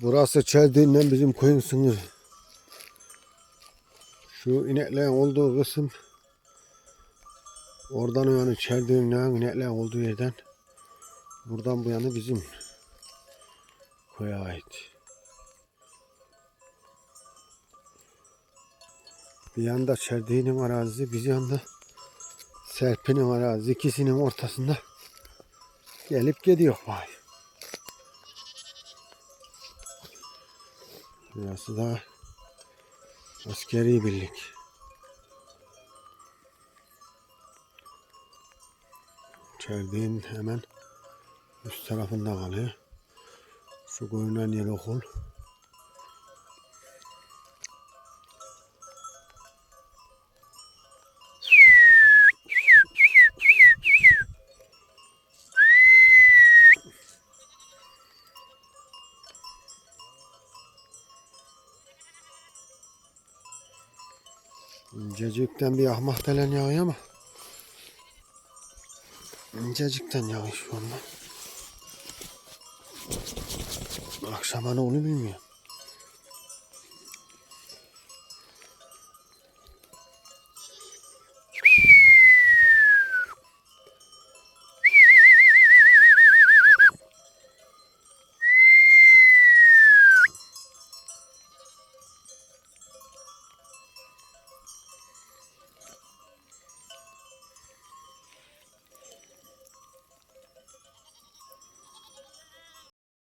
Burası Çeldiğinden bizim köyün sınırı. Şu ineklerin olduğu kısım oradan o yana Çeldiğinden ineklerin olduğu yerden buradan bu yana bizim köye ait. Bir yanda Çeldiğinin arazisi, bir yanda Serpil'in arazisi ikisinin ortasında gelip gidiyor vay. Burası da askeri birlik. Çerdiğin hemen üst tarafında kalıyor. Şu görünen yer okul. İncecikten bir ahmak telen yağıyor ama incecikten yağıyor şu anda. Akşama ne olur bilmiyorum.